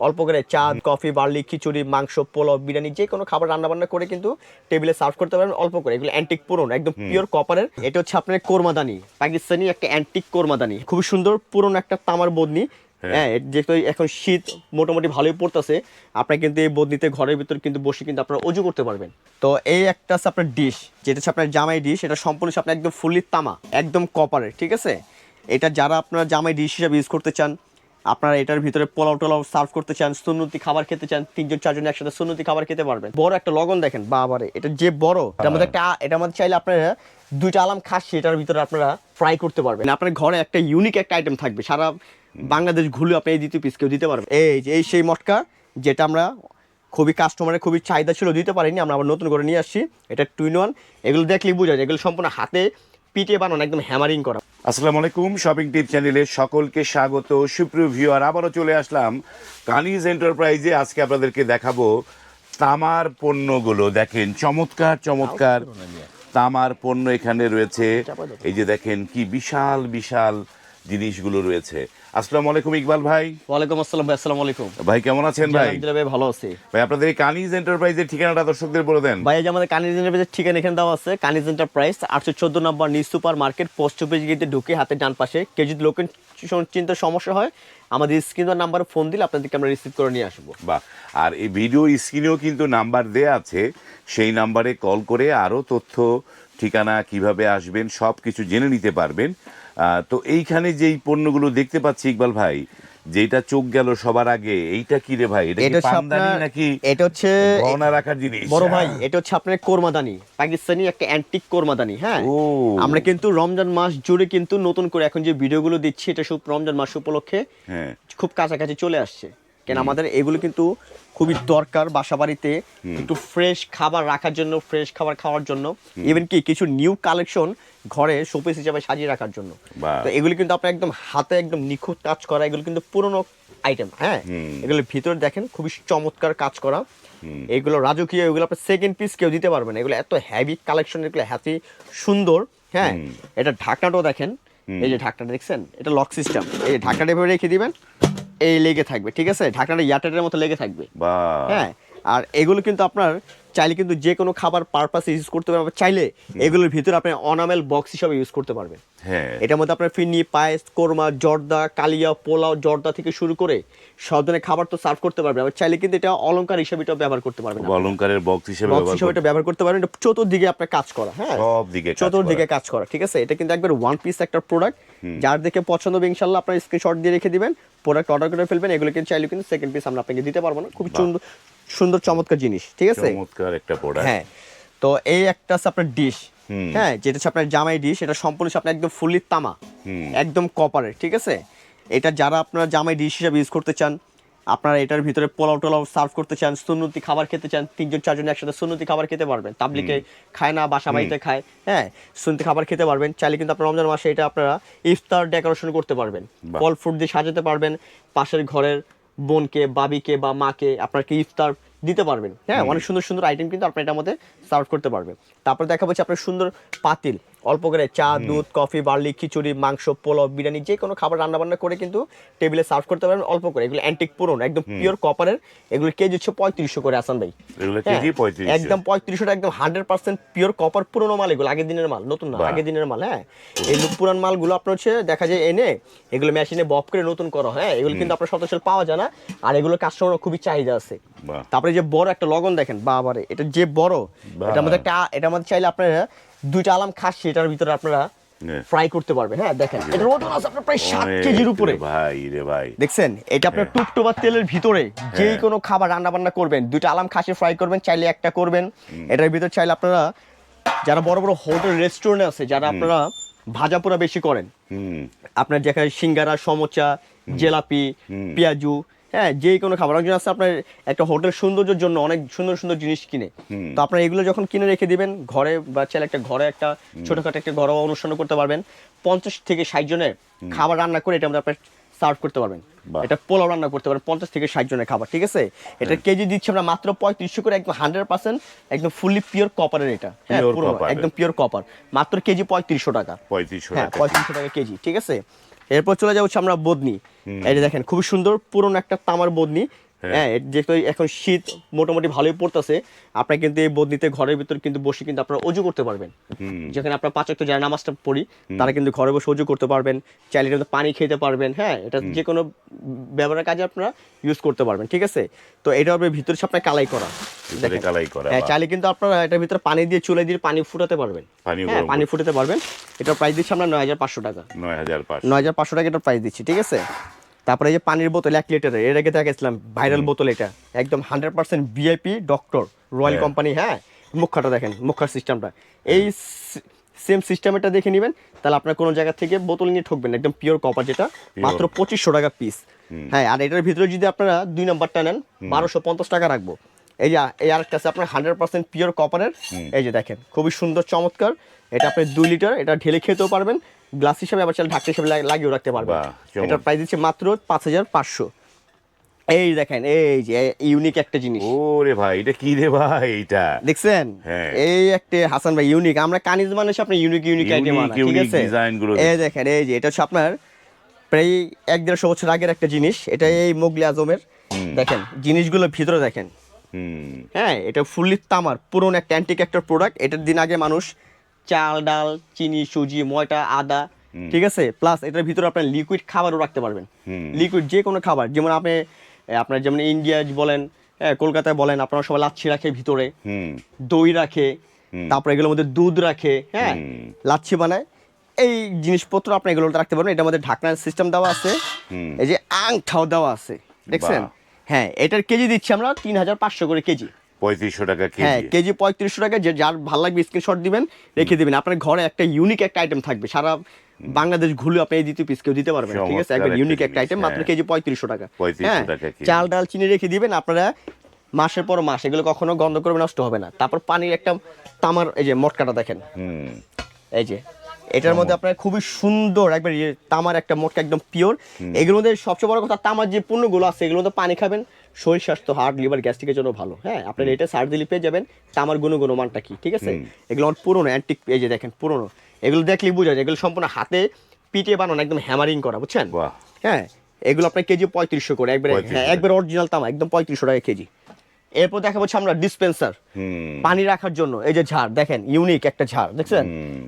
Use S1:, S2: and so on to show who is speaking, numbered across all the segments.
S1: অল্প করে চা কফি বার্লি খিচুড়ি মাংস পোলাও বিরিয়ানি যে কোনো খাবার রান্না বান্না করে কিন্তু টেবিলে সার্ভ করতে পারবেন অল্প করে। এগুলো অ্যান্টিক পুরনো একদম পিওর কপারের এটা হচ্ছে আপনার কোরমাদানি পাকিস্তানি একটা অ্যান্টিক কোরমাদানি। খুবই সুন্দর পুরনো একটা তামার বদনি। হ্যাঁ। যেহেতু এখন শীত মোটামুটি ভালোই পড়তেছে আপনার কিন্তু এই বদনিতে ঘরের ভিতর কিন্তু বসে কিন্তু আপনারা অজু করতে পারবেন। তো এই একটা আছে আপনার ডিশ যেটা হচ্ছে আপনার জামাই ডিশ এটা সম্পূর্ণ আপনার একদম ফুললি তামা একদম কপারের ঠিক আছে? এটা যারা আপনারা জামাই ডিশ হিসাবে ইউজ করতে চান আপনারা এটার ভিতরে পোলাও টোলাও সার্ভ করতে চান, সুন্নতি খাবার খেতে চান, তিনজন, চারজন একসাথে সুন্নতি খাবার খেতে পারবেন। বড় একটা লগন দেখেন, বাবারে, এটা যে বড়, এটার মধ্যে একটা, এটার মধ্যে চাইলে আপনারা দুইটা আলাম খাসি এটার ভিতরে আপনারা ফ্রাই করতে পারবেন। আপনার ঘরে একটা ইউনিক একটা আইটেম থাকবে, সারা বাংলাদেশ ঘুরে আপনি এই দ্বিতীয় পিস কেউ দিতে পারবেন এই যে, এই সেই মটকা, যেটা আমরা খুবই কাস্টমারের খুবই চাহিদা ছিল, দিতে পারিনি, আমরা আবার নতুন করে নিয়ে আসছি, এটা টুইন ওয়ান এগুলো দেখলেই বোঝা যায়, এগুলো সম্পূর্ণ হাতে পিটে বানানো একদম হ্যামারিং করা।
S2: আসসালামু আলাইকুম শপিং টিপ চ্যানেলে সকলকে স্বাগত। সুপ্রিয় ভিউয়ার আবারও চলে আসলাম কানিজ এন্টারপ্রাইজে আজকে আপনাদেরকে দেখাবো তামার পণ্যগুলো। দেখেন চমৎকার চমৎকার তামার পণ্য এখানে রয়েছে। এই যে দেখেন কি বিশাল বিশাল জিনিসগুলো রয়েছে। আসসালামু আলাইকুম ইকবাল ভাই।
S1: ওয়ালাইকুম আসসালাম ভাই আসসালামু আলাইকুম।
S2: ভাই কেমন আছেন ভাই?
S1: আলহামদুলিল্লাহ ভাই ভালো আছি।
S2: ভাই আপনাদের কানিজ এন্টারপ্রাইজের ঠিকানাটা দর্শকদের বলে দেন।
S1: ভাই আমাদের কানিজ এন্টারপ্রাইজের ঠিকানা এখানে দেওয়া আছে কানিজ এন্টারপ্রাইজ আটশো চোদ্দ number new super market post office গেটে ঢুকে হাতে ডান পাশে কেউ যদি লোকেশন চিন্তা সমস্যা হয় আমাদের স্ক্রিন নাম্বারে ফোন দিলে আপনাদেরকে আমরা রিসিভ করে নিয়ে আসব।
S2: বা আর এই ভিডিও স্ক্রিনেও কিন্তু নাম্বার দেয়া আছে সেই নাম্বারে কল করে আরও তথ্য ঠিকানা কীভাবে আসবেন সব কিছু জেনে নিতে পারবেন। তো এইখানে যেই পণ্যগুলো দেখতে পাচ্ছি ইকবাল ভাই যেটা চোখ গেল সবার আগে এইটা কি রে ভাই? এটা কি পামদানি নাকি
S1: এটা হচ্ছে
S2: গহনা রাখার জিনিস?
S1: বড় ভাই এটা হচ্ছে আপনার কোরমাদানি পাকিস্তানি একটা অ্যান্টিক কোরমাদানি হ্যাঁ। আমরা কিন্তু রমজান মাস জুড়ে কিন্তু নতুন করে এখন যে ভিডিওগুলো দিচ্ছি এটা সব রমজান মাস উপলক্ষে
S2: হ্যাঁ।
S1: খুব কাছাকাছি চলে আসছে। কেন আমাদের এগুলো কিন্তু খুবই দরকার বাসা বাড়িতে একটু ফ্রেশ খাবার রাখার জন্য ফ্রেশ খাবার খাওয়ার জন্য। ইভেন কি কিছু নিউ কালেকশন ঘরে শোপিস হিসাবে সাজিয়ে রাখার জন্য। তো এগুলো কিন্তু আপনার একদম হাতে একদম নিখুঁত কাজ করা এগুলো কিন্তু পুরনো আইটেম হ্যাঁ? এগুলোর ভিতরে দেখেন খুবই চমৎকার কাজ করা। এগুলো রাজকীয় এগুলো আপনার সেকেন্ড পিস কেউ দিতে পারবে না। এগুলো এত হ্যাভি কালেকশন এগুলো হ্যাপি সুন্দর হ্যাঁ? এটা ঢাকনাটাও দেখেন। এই যে ঢাকনাটা দেখছেন? এটা লক সিস্টেম এই ঢাকনাটা এভাবে রেখে দিবেন। এই লেগে থাকবে ঠিক আছে? ঢাকনাটা ইয়ারটাইটের মতো লেগে থাকবে।
S2: বা
S1: হ্যাঁ আর এগুলো কিন্তু আপনার চাইলে কিন্তু যে কোনো খাবার পারপাসে ইউজ করতে পারবেন চাইলে এগুলোর ভিতরে আপনি অনামেল বক্স হিসাবে ইউজ করতে পারবেন।
S2: হ্যাঁ।
S1: এটার মধ্যে আপনার ফিরনি পায়েস কোরমা জর্দা কালিয়া পোলাও জর্দা থেকে শুরু করে সব ধরনের খাবার তো সার্ভ করতে পারবেন আবার চাইলে কিন্তু এটা অলংকার হিসেবে এটাও ব্যবহার করতে পারবেন
S2: অলংকারের বক্স হিসেবে
S1: বক্স
S2: ব্যবহার
S1: হিসেবে এটা ব্যবহার করতে পারবেন এটা চতুর্দিকে আপনার কাজ করা হ্যাঁ।
S2: সব দিকে কাজ
S1: চতুর্দিকে কাজ করা ঠিক আছে? এটা কিন্তু একবার ওয়ান পিস একটা প্রোডাক্ট যার দেখে পছন্দ হবে ইনশাল্লাহ আপনার স্ক্রিনশট দিয়ে রেখে দিবেন প্রোডাক্ট অর্ডার করে ফেলবেন এগুলো কিন্তু চাইলে কিন্তু সেকেন্ড পিস আমরা আপনাকে দিতে পারব না। খুব সুন্দর সুন্দর চমৎকার জিনিস ঠিক আছে?
S2: চমৎকার একটা প্রোডাক্ট
S1: হ্যাঁ তো এই একটা আছে আপনার ডিশ হ্যাঁ যেটা হচ্ছে আপনার জামাই ডিশ এটা সম্পূর্ণ আপনার একদম ফুললি তামা একদম কপারের ঠিক আছে? এটা যারা আপনারা জামাই ডিশ হিসাবে ইউজ করতে চান আপনারা এটার ভিতরে পোলাও টোলাও সার্ভ করতে চান সুন্নতি খাবার খেতে চান তিনজন চারজন একসাথে সুন্নতি খাবার খেতে পারবেন। তাবলিকে খায় না বাসা বাড়িতে খায় হ্যাঁ সুন্নতি খাবার খেতে পারবেন। চাইলে কিন্তু আপনার রমজান মাসে এটা আপনারা ইফতার ডেকোরেশন করতে পারবেন। ফল ফ্রুট দিয়ে সাজাতে পারবেন পাশের ঘরের বোনকে বাবিকে বা মাকে আপনাকে ইফতার দিতে পারবেন। হ্যাঁ অনেক সুন্দর সুন্দর আইটেম কিন্তু আপনি এটার মধ্যে সার্ভ করতে পারবেন। তারপর দেখা যাচ্ছে আপনার সুন্দর পাতিল। অল্প করে চা দুধ কফি বার্লি খিচুড়ি মাংস পোলাও বিরিয়ানি যে কোনো খাবার রান্না বান্না করে কিন্তু টেবিলে সার্ভ করতে পারবেন অল্প করে। এগুলো অ্যান্টিক পুরনো একদম পিওর কপারের এগুলো কেজি হচ্ছে পঁয়ত্রিশশো করে আসান ভাই।
S2: এগুলো
S1: হ্যাঁ,
S2: কেজি 3500
S1: একদম পঁয়ত্রিশশো একদম হান্ড্রেড পার্সেন্ট পিওর কপার পুরনো মাল এগুলো আগের দিনের মাল নতুন না আগের দিনের মাল হ্যাঁ। এই পুরান মালগুলো আপনার হচ্ছে দেখা যায় এনে এগুলো মেশিনে বপ করে নতুন করা হয়। এগুলো কিন্তু আপনার সতশীল পাওয়া যায় না। আর এগুলো কাস্টমার খুবই চাহিদা আছে। তারপরে যে বড় একটা লগন দেখেন বাবারে এটা যে বড় এটা মধ্যে একটা এটার চাইলে আপনারা দুইটা আলাম খাসি এটার ভিতরে আপনারা
S2: হ্যাঁ।
S1: ফ্রাই করতে পারবেন। হ্যাঁ দেখেন এটার ওজন আছে। আপনার প্রায় সাত কেজির উপরে।
S2: ভাই রে ভাই।
S1: দেখছেন এটা আপনার টুকটুবা তেলের ভিতরে যেই কোনো খাবার রান্না বান্না করবেন দুইটা আলাম খাসি ফ্রাই করবেন চাইলে একটা করবেন। এটার ভিতর চাইলে আপনারা যারা বড় বড় হোটেল রেস্টুরেন্ট আছে যারা আপনারা ভাজা পোড়া বেশি করেন আপনার যেখানে সিঙ্গারা সমোচা জেলাপি পেঁয়াজু হ্যাঁ যে কোনো খাবার। একজন আছে আপনার একটা হোটেল সৌন্দর্যের জন্য অনেক সুন্দর সুন্দর জিনিস কিনে। তো আপনার এগুলো যখন কিনে রেখে দিবেন ঘরে বা চাইলে একটা ঘরে একটা ছোটখাটো একটা ঘরোয়া অনুষ্ঠান করতে পারবেন। পঞ্চাশ থেকে ষাট জনের খাবার রান্না করে এটা আমাদের আপনার সার্ভ করতে পারবেন। এটা পোলাও রান্না করতে পারবেন পঞ্চাশ থেকে ষাট জনের খাবার ঠিক আছে? এটা কেজি দিচ্ছি আমরা মাত্র পঁয়ত্রিশশো করে একদম হান্ড্রেড পার্সেন্ট একদম ফুললি পিওর কপারের এটা। হ্যাঁ। একদম পিওর কপার মাত্র কেজি পঁয়ত্রিশশো টাকা।
S2: পঁয়ত্রিশশো
S1: হ্যাঁ
S2: টাকা।
S1: পঁয়ত্রিশশো টাকা কেজি ঠিক আছে? এরপর চলে যাব আমরা বদনি। এটা দেখেন খুব সুন্দর পুরনো একটা তামার বদনি।
S2: হ্যাঁ।
S1: হ্যাঁ যেহেতু এখন শীত মোটামুটি ভালোই পড়তেছে আপনার কিন্তু এই বদনিতে ঘরের ভিতর কিন্তু বসে কিন্তু আপনারা অজু করতে পারবেন। যেখানে আপনার পাঁচ যারা নামাজটা পড়ি তারা কিন্তু ঘরে বসে অজু করতে পারবেন চাইলে কিন্তু পানি খেতে পারবেন হ্যাঁ এটা যে কোনো ব্যবহারের কাজে আপনারা ইউজ করতে পারবেন ঠিক আছে? তো এটা হবে ভিতরে সব আপনার কালাই করা।
S2: কালাই করা
S1: হ্যাঁ চাইলে কিন্তু আপনারা এটার ভিতরে পানি দিয়ে চুলে দিয়ে পানি ফুটাতে পারবেন।
S2: পানি
S1: হ্যাঁ পানি ফুটাতে পারবেন। এটার প্রাইস দিচ্ছি আমরা নয় হাজার পাঁচশো টাকা।
S2: নয় হাজার
S1: নয় হাজার পাঁচশো টাকা এটার প্রাইস দিচ্ছি ঠিক আছে? তারপরে এই যে পানির বোতল এক লিটারের এর আগে দেখেছিলাম ভাইরাল বোতল এটা। একদম hundred percent VIP doctor royal. Company হ্যাঁ? মুখাটা দেখেন মুখার সিস্টেমটা এই সেম সিস্টেমটা দেখে নেবেন তাহলে আপনার কোনো জায়গা থেকে বোতল নিয়ে ঠকবেন একদম পিওর কপার যেটা মাত্র পঁচিশশো টাকা পিস হ্যাঁ আর এটার ভিতরে যদি আপনারা দুই নাম্বারটা নেন বারোশো পঞ্চাশ টাকা রাখব। এই যে এই আরেকটা আছে আপনার হান্ড্রেড পার্সেন্ট পিওর কপারের এই যে দেখেন খুবই সুন্দর চমৎকার। এটা আপনি দুই লিটার এটা ঢেলে খেতেও পারবেন। গ্লাস হিসাবে আবার চাইলে ঢাকনা হিসাবে লাগিয়েও রাখতে
S2: চমৎকার।
S1: এটার প্রাইস দিচ্ছে মাত্র পাঁচ হাজার পাঁচশো। এই দেখেন এই যে ইউনিক একটা জিনিস।
S2: ওরে ভাই এটা কি রে ভাই এটা?
S1: দেখছেন?
S2: হ্যাঁ।
S1: এই একটা হাসান ভাই ইউনিক আমরা কানিজ মানে আপনার ইউনিক ইউনিক আইটেম আনা ঠিক আছে?
S2: design গুলো
S1: এই দেখেন এই যে এটা হচ্ছে আপনার প্রায় এক দেড়শো বছর আগের একটা জিনিস। এটা এই মোগলি আজমের। দেখেন জিনিসগুলো ভিতরে দেখেন। হ্যাঁ এটা ফুললি তামার পুরনো একটা অ্যান্টিক একটা প্রোডাক্ট এটার দিন আগে মানুষ চাল ডাল চিনি সুজি ময়টা আদা ঠিক আছে? প্লাস এটার ভিতরে আপনার লিকুইড খাবারও রাখতে পারবেন। লিকুইড যে কোনো খাবার যেমন আপনি আপনার যেমন ইন্ডিয়া বলেন হ্যাঁ কলকাতায় বলেন আপনারা সবাই লাচ্ছি রাখে ভিতরে দই রাখে তারপরে এগুলোর মধ্যে দুধ রাখে হ্যাঁ? লাচ্ছি বানায় এই জিনিসপত্র আপনি এগুলো রাখতে পারবেন। এটার মধ্যে ঢাকনার সিস্টেম দেওয়া আছে এই যে আং আংঠাও দেওয়া আছে দেখছেন। হ্যাঁ এটার কেজি দিচ্ছি আমরা তিন হাজার পাঁচশো করে কেজি।
S2: পঁয়ত্রিশশো টাকা
S1: হ্যাঁ
S2: কেজি
S1: পঁয়ত্রিশশো টাকা যে যার ভালো লাগবে স্ক্রিনশট দিবেন রেখে দিবেন। আপনার ঘরে একটা ইউনিক একটা আইটেম থাকবে। সারা বাংলাদেশ ঘুরে আপনি এই দ্বিতীয় পিস কেউ দিতে পারবেন ঠিক আছে?
S2: একটা
S1: ইউনিক একটা আইটেম মাত্র
S2: হ্যাঁ।
S1: কেজি পঁয়ত্রিশশো টাকা। হ্যাঁ চাল ডাল চিনি রেখে দিবেন আপনারা মাসের পর মাস এগুলো কখনো গন্ধ করবে নষ্ট হবে না। তারপর পানির একটা তামার এই যে মটকাটা দেখেন। এই যে এটার মধ্যে আপনার খুবই সুন্দর একবার ইয়ে তামার একটা মোটকা একদম পিওর এগুলোর মধ্যে সবচেয়ে বড় কথা তামার যে পণ্যগুলো আছে এগুলোর মধ্যে পানি খাবেন শরীর স্বাস্থ্য হার্ট লিভার গ্যাস্ট্রিকের জন্য ভালো। হ্যাঁ আপনার এটা সার্চ দিলে পেয়ে যাবেন তামার গুণ মানটা কি ঠিক আছে? এগুলো আমার পুরোনো অ্যান্টিক এই যে দেখেন পুরোনো। এগুলো দেখলেই বোঝা যায় এগুলো সম্পূর্ণ হাতে পিটে বানানো একদম হ্যামারিং করা বুঝছেন? হ্যাঁ এগুলো আপনার কেজি পঁয়ত্রিশশো করে একবার
S2: 3500
S1: হ্যাঁ একবার অরিজিনাল তামা একদম পঁয়ত্রিশশো টাকা কেজি। এরপর দেখা হচ্ছে আমরা ডিসপেন্সার পানি রাখার জন্য। এই যে ঝাড় দেখেন ইউনিক একটা ঝাড় দেখছেন?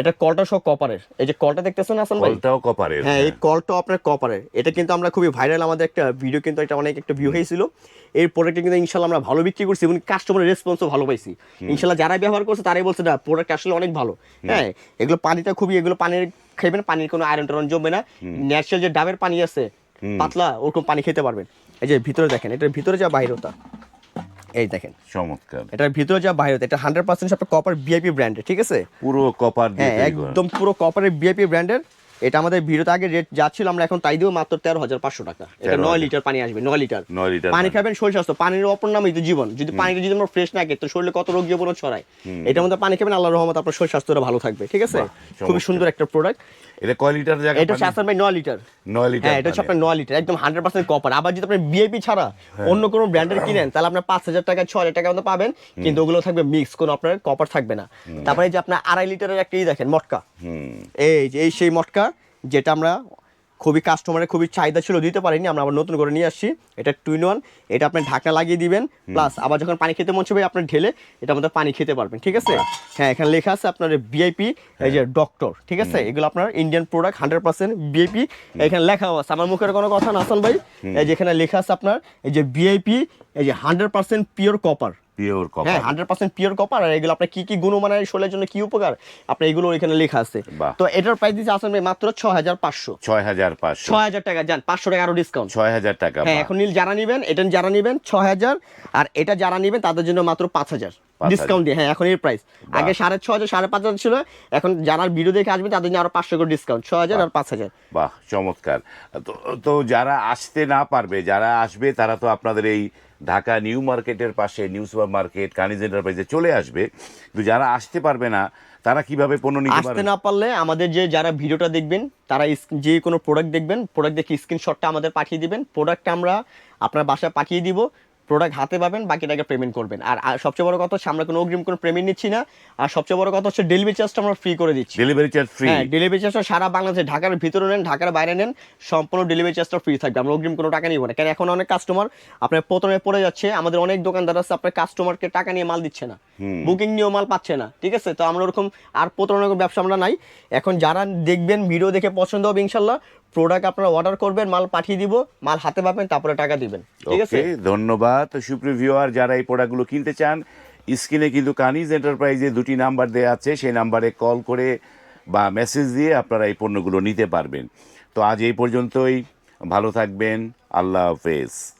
S1: এটা কলটা সহ কপারের এই যে কলটা দেখতেছেন আসান ভাই?
S2: কলটাও কপারের
S1: হ্যাঁ এই কলটা আপনার কপারের এটা কিন্তু আমরা খুবই ভাইরাল আমাদের একটা ভিডিও কিন্তু এটা অনেক একটা ভিউ হয়েছিল। এই প্রোডাক্টটা কিন্তু ইনশাল্লাহ আমরা ভালো বিক্রি করছি এবং কাস্টমারের রেসপন্সও ভালো পাইছি। ইনশাল্লাহ যারা ব্যবহার করছে তারাই বলছে না প্রোডাক্ট আসলে অনেক ভালো। হ্যাঁ এগুলো পানিটা খুবই এগুলো পানির খাইবেন পানির কোনো আয়রন টায়রন জমবে না। ন্যাচারাল যে ডাবের পানি আছে পাতলা ওরকম পানি খেতে পারবেন। এই যে ভিতরে দেখেন এটার ভিতরে যা বাইরতা এই দেখেন।
S2: চমৎকার।
S1: এটার ভিতরে যা বাইরে এটা হান্ড্রেড পার্সেন্ট কপার বিআইপি ব্র্যান্ডের ঠিক আছে?
S2: পুরো কপার
S1: হ্যাঁ একদম পুরো কপারের বিআইপি ব্র্যান্ডের এটা আমাদের ভিডিওতে আগে রেট যাচ্ছিল আমরা এখন তাই দিও মাত্র তেরো হাজার পাঁচশো টাকা। এটা নয় লিটার পানি আসবে নয় লিটার
S2: নয় লিটার
S1: পানি। খাবেন শরীর স্বাস্থ্য পানির অপর নামই তো জীবন। যদি পানিটা যদি আমরা ফ্রেশ না তো শরীরে কত রোগ জীবন ছড়ায়। এটার মধ্যে পানি খাবেন আল্লাহ রহমত আপনার শরীর স্বাস্থ্যটা ভালো থাকবে ঠিক আছে? খুবই সুন্দর একটা প্রোডাক্ট
S2: এটা কয় লিটার জায়গা
S1: এটা হচ্ছে ভাই নয় লিটার।
S2: নয় লিটার
S1: হ্যাঁ এটা হচ্ছে আপনার নয় লিটার একদম হান্ড্রেড পার্সেন্ট কপার আবার যদি আপনি বিএপি ছাড়া অন্য কোনো ব্র্যান্ডের কিনেন তাহলে আপনার পাঁচ হাজার টাকা ছ হাজার টাকা মতো পাবেন কিন্তু ওগুলো থাকবে মিক্স কোনো আপনার কপার থাকবে না। তারপরে যে আপনার আড়াই লিটারের একটা ই দেখেন মটকা। এই যে এই সেই মটকা যেটা আমরা খুবই কাস্টমারের খুবই চাহিদা ছিল দিতে পারিনি আমরা আবার নতুন করে নিয়ে আসছি। এটা টুইন ওয়ান এটা আপনি ঢাকনা লাগিয়ে দিবেন প্লাস আবার যখন পানি খেতে মন চাইবে আপনি ঢেলে এটা মধ্যে পানি খেতে পারবেন ঠিক আছে? হ্যাঁ এখানে লেখা আছে আপনার বিআইপি এই যে ডক্টর ঠিক আছে? এগুলো আপনার Indian product hundred percent BIP এখানে লেখা আছে আমার মুখের কোনো কথা না আসান ভাই। এই যে এখানে লেখা আছে আপনার এই যে বিআইপি এই যে hundred percent pure copper
S2: pure
S1: হ্যাঁ
S2: copper
S1: hundred percent pure copper আর এগুলো আপনার কি কি গুণমানের শরীরের জন্য কি উপকার? আপনার এগুলো এখানে লেখা আছে। তো এটার প্রাইস দিচ্ছে আসলে মাত্র ছ হাজার পাঁচশো।
S2: ছয় হাজার পাঁচশো।
S1: ছয় হাজার টাকা যান পাঁচশো টাকা আরও ডিসকাউন্ট
S2: ছয় হাজার টাকা
S1: হ্যাঁ এখন নীল যারা নিবেন এটা যারা নিবেন ছ হাজার আর এটা যারা নিবেন তাদের জন্য মাত্র পাঁচ হাজার।
S2: হাজার।
S1: ডিসকাউন্ট দিয়ে হ্যাঁ এখন এর প্রাইস আগে সাড়ে ছ হাজার সাড়ে পাঁচ হাজার ছিল এখন যারা ভিডিও দেখে আসবে তাদের জন্য আরও পাঁচশো করে ডিসকাউন্ট ছ হাজার আর পাঁচ হাজার।
S2: বাহ চমৎকার। তো তো যারা আসতে না পারবে যারা আসবে তারা তো আপনাদের এই ঢাকা নিউ মার্কেটের পাশে নিউ সুপার মার্কেট কানিজ এন্টারপ্রাইজে চলে আসবে। কিন্তু যারা আসতে পারবে না তারা কীভাবে পণ্য নিতে
S1: আসতে না পারলে আমাদের যে যারা ভিডিওটা দেখবেন তারা যে কোনো প্রোডাক্ট দেখবেন প্রোডাক্ট দেখে স্ক্রিনশটটা আমাদের পাঠিয়ে দিবেন। প্রোডাক্টটা আমরা আপনার বাসায় পাঠিয়ে দিব। প্রোডাক্ট হাতে পাবেন বাকি টাকা পেমেন্ট করবেন। আর সবচেয়ে বড় কথা হচ্ছে আমরা কোনো অগ্রিম কোনো পেমেন্ট নিচ্ছি না। আর সবচেয়ে বড় কথা হচ্ছে ডেলিভারি চার্জটা আমরা ফ্রি করে দিচ্ছি।
S2: ডেলিভারি চার্জ ফ্রি
S1: হ্যাঁ ডেলিভারি চার্জটা সারা বাংলাদেশে ঢাকার ভিতরে নেন ঢাকার বাইরে নেন সম্পূর্ণ ডেলিভারি চার্জটা ফ্রি থাকবে। আমরা অগ্রিম কোনো টাকা নিব না। কারণ এখন অনেক কাস্টমার আপনার প্রথমে পড়ে যাচ্ছে আমাদের অনেক দোকানদার আছে আপনার কাস্টমারকে টাকা নিয়ে মাল দিচ্ছে না। বুকিং নিয়েও মাল পাচ্ছে না ঠিক আছে? তো আমরা ওরকম আর প্রতারণার ব্যবসা আমরা নাই। এখন যারা দেখবেন ভিডিও দেখে পছন্দ হবে ইনশাল্লাহ প্রোডাক্ট আপনারা অর্ডার করবেন, মাল পাঠিয়ে দিব, মাল হাতে পাবেন, তারপরে টাকা দিবেন। ঠিক আছে?
S2: ধন্যবাদ। সুপ্রিয় ভিউয়ার যারা এই প্রোডাক্টগুলো কিনতে চান স্ক্রিনে কিন্তু কানিজ এন্টারপ্রাইজে দুটি নাম্বার দেওয়া আছে। সেই নাম্বারে কল করে বা মেসেজ দিয়ে আপনারা এই পণ্যগুলো নিতে পারবেন। তো আজ এই পর্যন্তই। ভালো থাকবেন। আল্লাহ হাফেজ।